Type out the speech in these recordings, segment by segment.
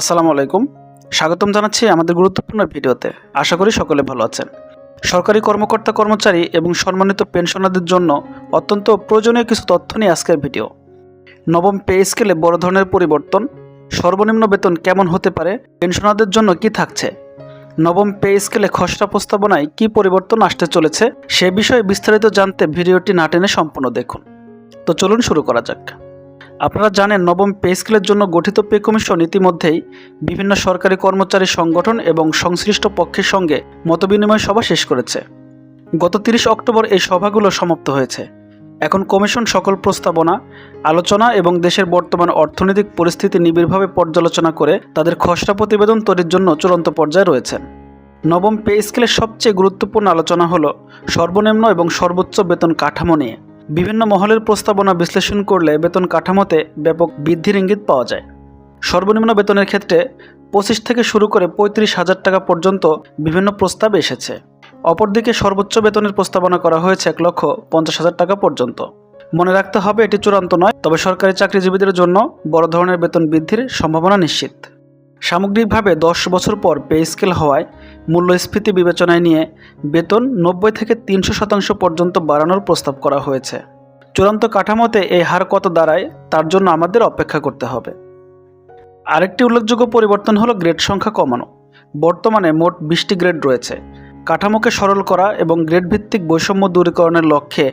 আসসালামু আলাইকুম। স্বাগতম জানাচ্ছি আমাদের গুরুত্বপূর্ণ ভিডিওতে। আশা করি সকলে ভালো আছেন। সরকারি কর্মকর্তা কর্মচারী এবং সম্মানিত পেনশনারদের জন্য অত্যন্ত প্রয়োজনীয় কিছু তথ্য নিয়ে আজকের ভিডিও। নবম পে স্কেলে বড় ধরনের পরিবর্তন, সর্বনিম্ন বেতন কেমন হতে পারে, পেনশনারদের জন্য কি থাকছে, নবম পে স্কেলে খসড়া প্রস্তাবনায় কি পরিবর্তন আসতে চলেছে, সে বিষয়ে বিস্তারিত জানতে ভিডিওটি না টেনে সম্পূর্ণ দেখুন। তো চলুন শুরু করা যাক। আপনারা জানেন নবম পে স্কেলের জন্য গঠিত পে কমিশন ইতিমধ্যেই বিভিন্ন সরকারি কর্মচারী সংগঠন এবং সংশ্লিষ্ট পক্ষের সঙ্গে মতবিনিময় সভা শেষ করেছে। গত তিরিশ অক্টোবর এই সভাগুলো সমাপ্ত হয়েছে। এখন কমিশন সকল প্রস্তাবনা, আলোচনা এবং দেশের বর্তমান অর্থনৈতিক পরিস্থিতি নিবিড়ভাবে পর্যালোচনা করে তাদের খসড়া প্রতিবেদন তৈরির জন্য চূড়ান্ত পর্যায়ে রয়েছেন। নবম পে স্কেলের সবচেয়ে গুরুত্বপূর্ণ আলোচনা হল সর্বনিম্ন এবং সর্বোচ্চ বেতন কাঠামো নিয়ে। বিভিন্ন মহলের প্রস্তাবনা বিশ্লেষণ করলে বেতন কাঠামোতে ব্যাপক বৃদ্ধির ইঙ্গিত পাওয়া যায়। সর্বনিম্ন বেতনের ক্ষেত্রে পঁচিশ থেকে শুরু করে পঁয়ত্রিশ হাজার টাকা পর্যন্ত বিভিন্ন প্রস্তাব এসেছে। অপরদিকে সর্বোচ্চ বেতনের প্রস্তাবনা করা হয়েছে এক লক্ষ পঞ্চাশ হাজার টাকা পর্যন্ত। মনে রাখতে হবে এটি চূড়ান্ত নয়, তবে সরকারি চাকরিজীবীদের জন্য বড় ধরনের বেতন বৃদ্ধির সম্ভাবনা নিশ্চিত। সামগ্রিকভাবে দশ বছর পর পে স্কেল হওয়ায় মূল্যস্ফীতি বিবেচনায় নিয়ে বেতন নব্বই থেকে তিনশো শতাংশ পর্যন্ত বাড়ানোর প্রস্তাব করা হয়েছে। চূড়ান্ত কাঠামোতে এই হার কত দাঁড়ায় তার জন্য আমাদের অপেক্ষা করতে হবে। আরেকটি উল্লেখযোগ্য পরিবর্তন হলো গ্রেড সংখ্যা কমানো। বর্তমানে মোট বিশটি গ্রেড রয়েছে। কাঠামোকে সরল করা এবং গ্রেড ভিত্তিক বৈষম্য দূরীকরণের লক্ষ্যে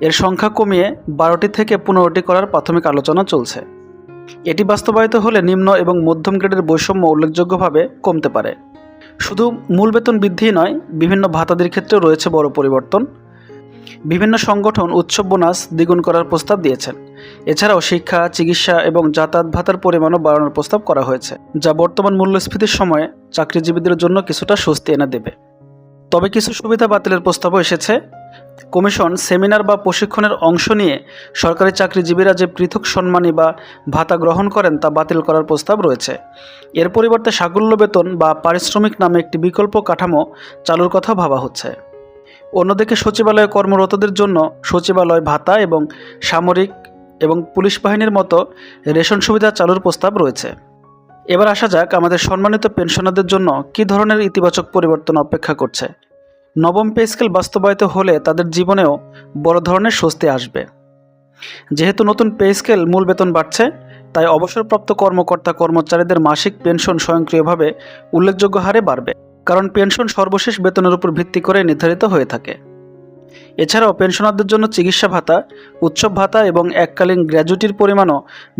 এর সংখ্যা কমিয়ে বারোটি থেকে পনেরোটি করার প্রাথমিক আলোচনা চলছে। এটি বাস্তবায়িত হলে নিম্ন এবং মধ্যম গ্রেডের বৈষম্য উল্লেখযোগ্যভাবে কমতে পারে। শুধু মূল বেতন বৃদ্ধি নয়, বিভিন্ন ভাতাদের ক্ষেত্রেও রয়েছে বড় পরিবর্তন। বিভিন্ন সংগঠন উৎসব বোনাস দ্বিগুণ করার প্রস্তাব দিয়েছেন। এছাড়াও শিক্ষা, চিকিৎসা এবং যাতায়াত ভাতার পরিমাণও বাড়ানোর প্রস্তাব করা হয়েছে, যা বর্তমান মূল্যস্ফীতির সময়ে চাকরিজীবীদের জন্য কিছুটা স্বস্তি এনে দেবে। তবে কিছু সুবিধা বাতিলের প্রস্তাবও এসেছে। কমিশন সেমিনার বা প্রশিক্ষণের অংশ নিয়ে সরকারি চাকরিজীবীরা যে পৃথক সম্মানী বা ভাতা গ্রহণ করেন তা বাতিল করার প্রস্তাব রয়েছে। এর পরিবর্তে সাগুল্য বেতন বা পারিশ্রমিক নামে একটি বিকল্প কাঠামো চালুর কথা ভাবা হচ্ছে। অন্যদিকে সচিবালয়ে কর্মরতদের জন্য সচিবালয় ভাতা এবং সামরিক এবং পুলিশ বাহিনীর মতো রেশন সুবিধা চালুর প্রস্তাব রয়েছে। এবার আসা যাক আমাদের সম্মানিত পেনশনারদের জন্য কী ধরনের ইতিবাচক পরিবর্তন অপেক্ষা করছে। নবম পে স্কেল বাস্তবায়িত হলে তাদের জীবনেও বড় ধরনের স্বস্তি আসবে। যেহেতু নতুন পে স্কেল মূল বেতন বাড়ছে, তাই অবসরপ্রাপ্ত কর্মকর্তা কর্মচারীদের মাসিক পেনশন স্বয়ংক্রিয়ভাবে উল্লেখযোগ্য হারে বাড়বে, কারণ পেনশন সর্বশেষ বেতনের উপর ভিত্তি করে নির্ধারিত হয়ে থাকে। এছাড়াও পেনশনারদের জন্য চিকিৎসা ভাতা, উৎসব ভাতা এবং এককালীন গ্র্যাজুইটির পরিমাণও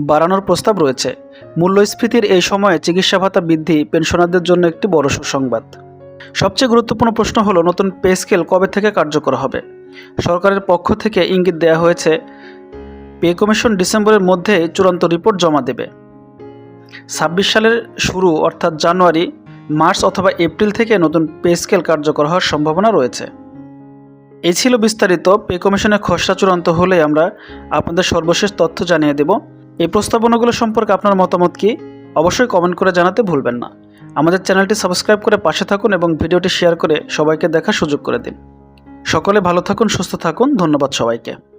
বাড়ানোর প্রস্তাব রয়েছে। মূল্যস্ফীতির এই সময়ে চিকিৎসা ভাতা বৃদ্ধি পেনশনারদের জন্য একটি বড় সুসংবাদ। সবচেয়ে গুরুত্বপূর্ণ প্রশ্ন হলো, নতুন পে স্কেল কবে থেকে কার্যকর হবে? সরকারের পক্ষ থেকে ইঙ্গিত দেওয়া হয়েছে, পে কমিশন ডিসেম্বরের মধ্যে চূড়ান্ত রিপোর্ট জমা দেবে। ছাব্বিশ সালের শুরু, অর্থাৎ জানুয়ারি, মার্চ অথবা এপ্রিল থেকে নতুন পে স্কেল কার্যকর হওয়ার সম্ভাবনা রয়েছে। এই ছিল বিস্তারিত। পে কমিশনের খসড়া চূড়ান্ত হলে আমরা আপনাদের সর্বশেষ তথ্য জানিয়ে দেব। এই প্রস্তাবনাগুলো সম্পর্কে আপনার মতামত কি? অবশ্যই কমেন্ট করে জানাতে ভুলবেন না। আমাদের চ্যানেলটি সাবস্ক্রাইব করে পাশে থাকুন এবং ভিডিওটি শেয়ার করে সবাইকে দেখার সুযোগ করে দিন। সকলে ভালো থাকুন, সুস্থ থাকুন। ধন্যবাদ সবাইকে।